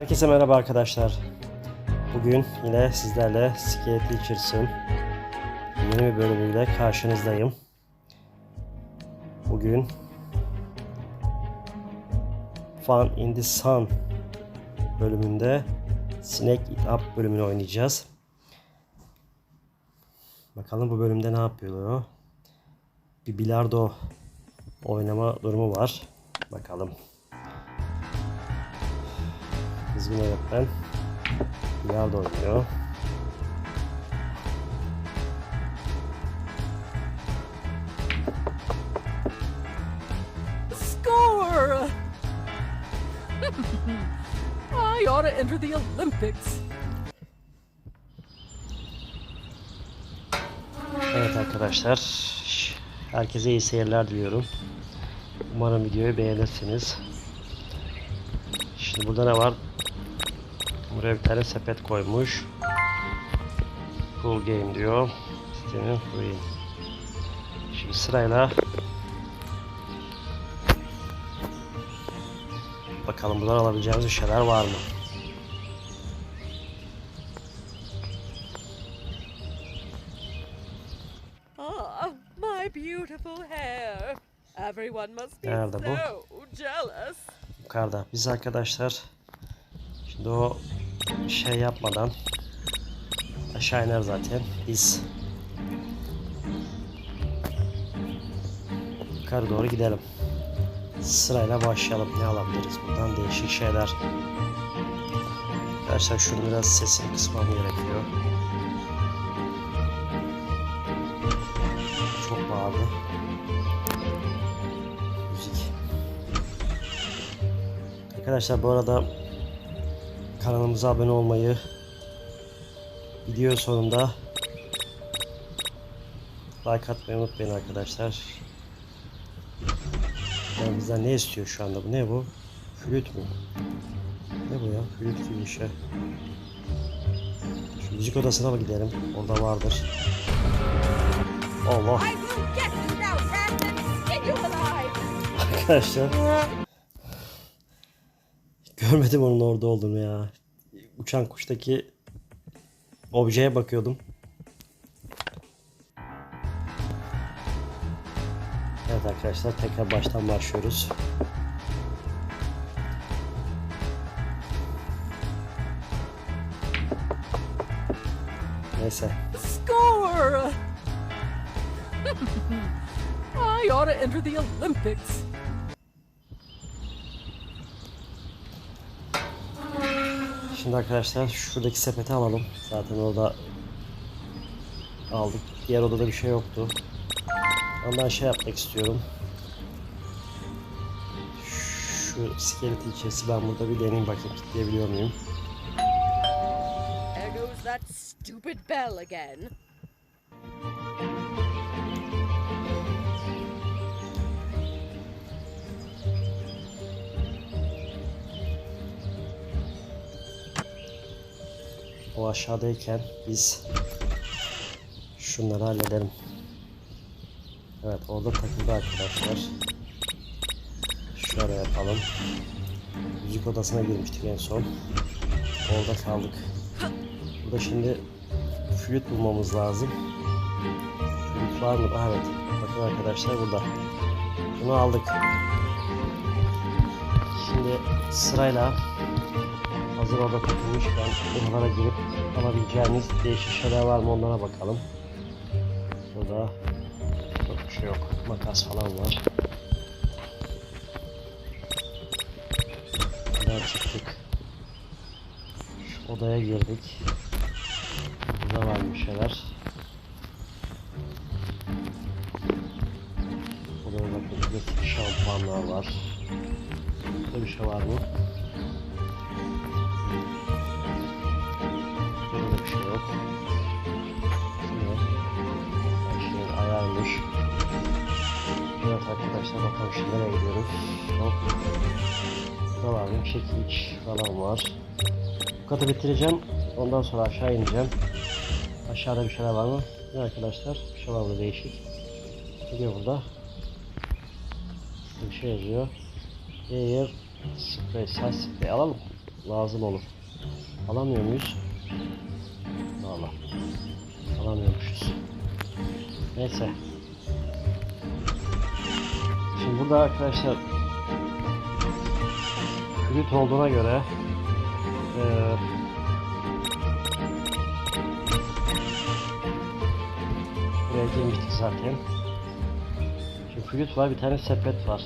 Herkese merhaba arkadaşlar. Bugün yine sizlerle Skate Teachers'ın yeni bir bölümüyle karşınızdayım. Bugün Fun in the Sun bölümünde Snake It Up bölümünü oynayacağız. Bakalım bu bölümde ne yapıyor? Bir bilardo oynama durumu var. Bakalım. Kızgın öğretmen bilardo oynuyor. Score! I ought to enter the Olympics. Evet arkadaşlar. Herkese iyi seyirler diliyorum. Umarım videoyu beğenirsiniz. Şimdi burada ne var? Buraya bir tane sepet koymuş. Full game diyor. Sistemin free. Şimdi sırayla Bakalım buradan alabileceğimiz bir şeyler var mı? Ah, my beautiful hair. Everyone must be Nerede bu? so jealous. Yukarıda. Biz arkadaşlar şimdi o şey yapmadan aşağı iner zaten. Biz yukarı doğru gidelim. Sırayla başlayalım. Ne alabiliriz buradan değişik şeyler. Arkadaşlar şunu biraz sesini kısmam gerekiyor. Çok bağlı. Müzik. Arkadaşlar bu arada kanalımıza abone olmayı video sonunda like atmayı unutmayın arkadaşlar. Yani bizden ne istiyor şu anda bu? Ne bu? Flüt mü? Ne bu ya? Flüt gibi bir şey. Şu müzik odasına mı gidelim? Orada vardır. Allah I Görmedim onun orada olduğunu ya. Uçan kuştaki objeye bakıyordum. Evet arkadaşlar tekrar baştan başlıyoruz. Neyse. Score! I ought to enter the Olympics. Şimdi arkadaşlar şuradaki sepeti alalım. Zaten orada aldık. Diğer odada bir şey yoktu. Ondan şey yapmak istiyorum. Şu skeleton içerisi ben burada bir deneyim bakayım kilitleyebiliyor muyum? There goes that stupid bell again. O aşağıdayken biz şunları halledelim. Evet orada takıldı arkadaşlar. Şöyle yapalım. Müzik odasına girmiştik en son. Orada kaldık. Burada şimdi flüt bulmamız lazım. Flüt var mı? Ah, evet. Bakın arkadaşlar burada. Bunu aldık. Şimdi sırayla hazır orada takılmışken buralara girip alabileceğimiz değişik şeyler var mı onlara bakalım. Burada çok bir şey yok. Makas falan var. Buradan çıktık. Şu odaya girdik. Burada var bir şeyler. Odaya bakın. Burada şampuanlar var. Burada bir şey var mı? Bakalım şimdi nereye gidiyoruz. Hop. Var mı? Çekiç falan var. Bu katı bitireceğim. Ondan sonra aşağı ineceğim. Aşağıda bir şeyler var mı? Ne arkadaşlar? Bir şey var burada değişik. Ne diyor burada? Bir şey yazıyor. Air spray, saç spray alalım. lazım olur. Alamıyor muyuz? Valla. Alamıyormuşuz. Neyse. Şimdi burada arkadaşlar flüt olduğuna göre eee buraya girmiştik zaten. Şimdi flüt var bir tane sepet var.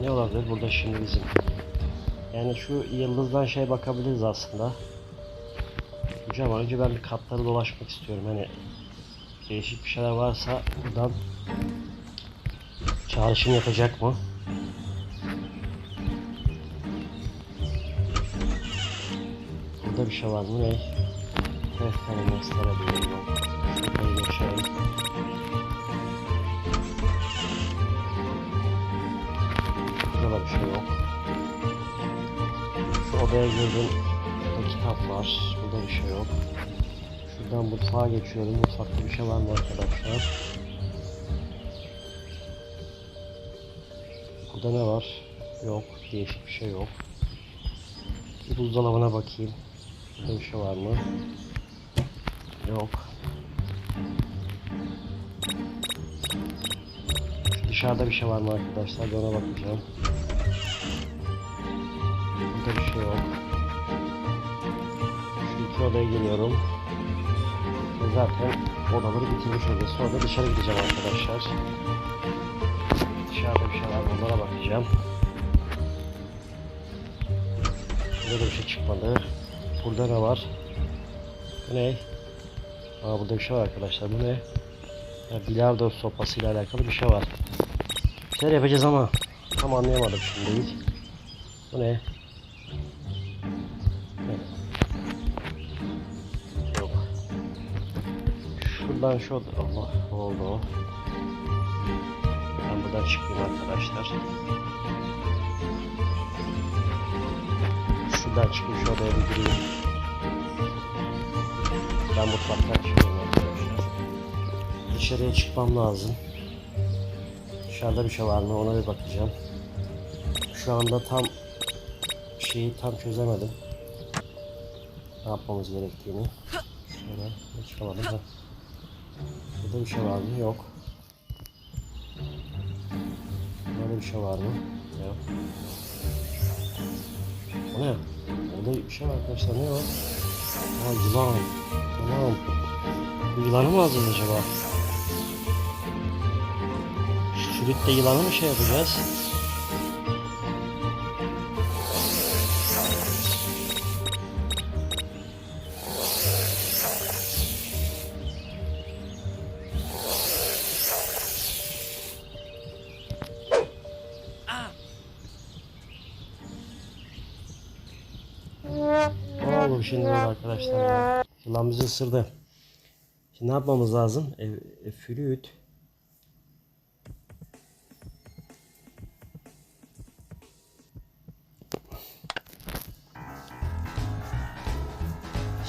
Ne olabilir burada şimdi bizim? Yani şu yıldızdan şey bakabiliriz aslında. Hocam önce ben bir katları dolaşmak istiyorum. Hani değişik bir şeyler varsa buradan çağrışım yapacak mı? Burada bir şey var mı? Ne? Şurada bir şey. Burada da bir şey yok. Şu odaya girdim. Burada kitap var. Burada bir şey yok. Şuradan mutfağa geçiyorum. Mutfakta bir şey var mı arkadaşlar? Burada ne var? Yok. Değişik bir şey yok. Bir buzdolabına bakayım. Burada bir şey var mı? Yok. Şu dışarıda bir şey var mı arkadaşlar? Ona bakacağım. Burada bir şey yok. Şu odaya geliyorum. Ve zaten odaları bitirmiş olacağız. Sonra dışarı gideceğim arkadaşlar. Dışarıda bir şey var. Onlara bakacağım. Burada da bir şey çıkmadı. Burada ne var? Bu ne? Aa burada bir şey var arkadaşlar. Bu ne? Ya, bilardo sopasıyla alakalı bir şey var. Bir şeyler yapacağız ama tam anlayamadım şimdi. Bu ne? Şuradan şu Allah oldu o? Buradan çıkayım arkadaşlar. Şuradan çıkayım şu odaya bir gireyim. Ben mutfaktan çıkıyorum arkadaşlar. Dışarıya çıkmam lazım. Dışarıda bir şey var mı ona bir bakacağım. Şu anda tam şeyi tam çözemedim. Ne yapmamız gerektiğini. Şöyle çıkamadım da. Burada bir şey var mı? Yok. Burada bir şey var mı? Yok. O ne? Orada bir şey var arkadaşlar. Ne o? Aa yılan. Tamam. Bu yılanı mı alacağız acaba? Şu flütle yılanı mı şey yapacağız? Ne oldu şimdi arkadaşlar ya? Yılan bizi ısırdı. Şimdi ne yapmamız lazım? E, e, flüt.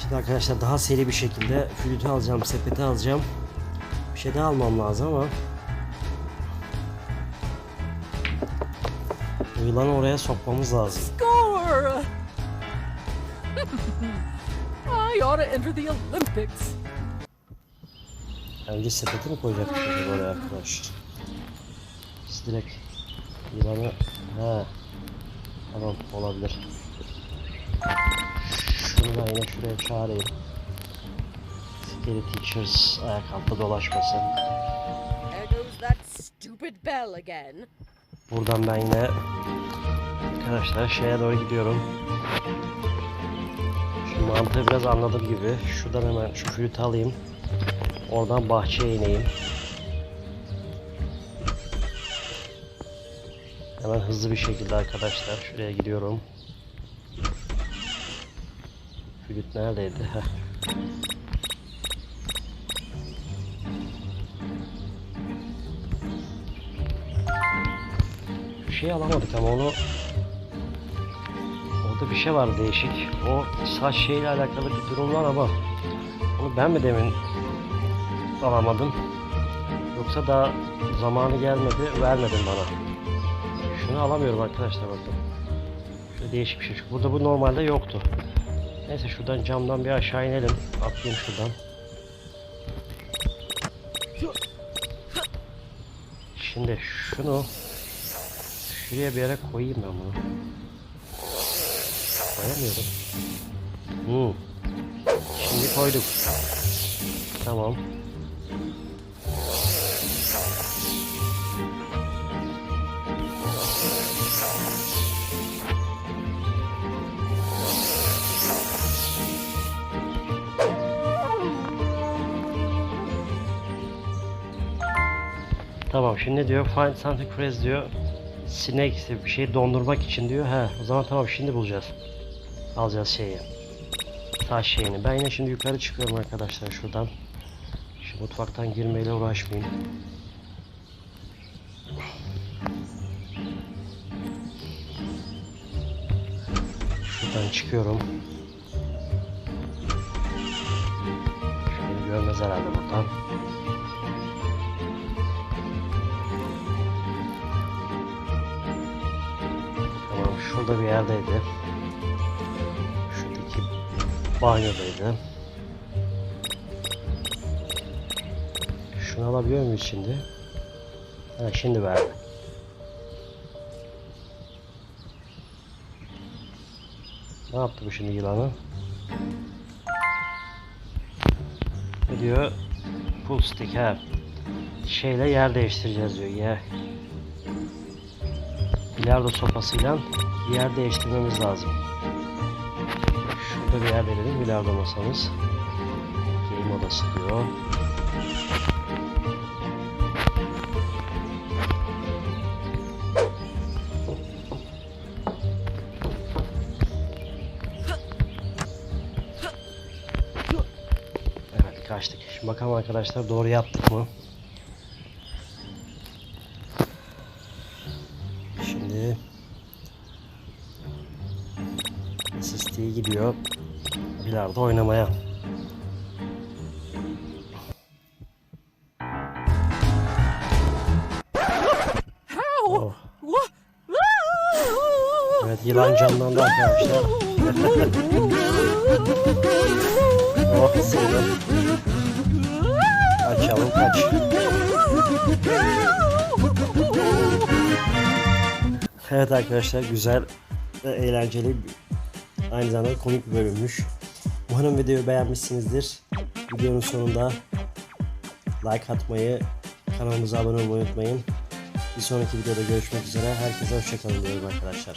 Şimdi arkadaşlar daha seri bir şekilde flütü alacağım, sepeti alacağım. Bir şey daha almam lazım ama yılanı oraya sokmamız lazım. Score! I ought to enter the Olympics. Önce sepeti mi koyacakmışız oraya arkadaşlar? Biz direkt yılanı... He. Tamam olabilir. Şunu da yine şuraya çağırayım. Scary Teachers ayak altta dolaşmasın. There goes that stupid bell again. Buradan ben yine arkadaşlar şeye doğru gidiyorum. Mantığı biraz anladım gibi. Şuradan hemen şu flütü alayım. Oradan bahçeye ineyim. Hemen hızlı bir şekilde arkadaşlar şuraya gidiyorum. Flüt neredeydi? Heh. Şu şeyi alamadık ama onu Orada bir şey var değişik. O saç şeyle alakalı bir durum var ama onu ben mi demin alamadım? Yoksa daha zamanı gelmedi, vermedin bana. Şunu alamıyorum arkadaşlar bakın. Böyle değişik bir şey. Burada bu normalde yoktu. Neyse şuradan camdan bir aşağı inelim. Atlayayım şuradan. Şimdi şunu şuraya bir yere koyayım ben bunu. Koyamıyorum. Hmm. Şimdi koyduk. Tamam. Tamam şimdi diyor? Find something fresh diyor. Sinek bir şey dondurmak için diyor. He o zaman tamam şimdi bulacağız. Alacağız şeyi. Taş şeyini. Ben yine şimdi yukarı çıkıyorum arkadaşlar şuradan. Şu mutfaktan girmeyle uğraşmayayım. Şuradan çıkıyorum. Şöyle görmez herhalde buradan. Tamam şurada bir yerdeydi. Şuradaki banyodaydı. Şunu alabiliyor muyuz şimdi? Ha şimdi verdi. Ne yaptı bu şimdi yılanı? Ne diyor? Full stick ha. Şeyle yer değiştireceğiz diyor. Ya. Bilardo sopasıyla yer değiştirmemiz lazım. Şurada bir yer verelim bilardo masamız. Game odası diyor. Evet kaçtık. Şimdi bakalım arkadaşlar doğru yaptık mı? Bilardo oynamaya. Oh. Evet yılan camdan da arkadaşlar. oh sığdı. Kaç yavrum kaç. Evet arkadaşlar güzel ve eğlenceli aynı zamanda komik bir bölümmüş. Umarım videoyu beğenmişsinizdir. Videonun sonunda like atmayı, kanalımıza abone olmayı unutmayın. Bir sonraki videoda görüşmek üzere. Herkese hoşçakalın diyorum arkadaşlar.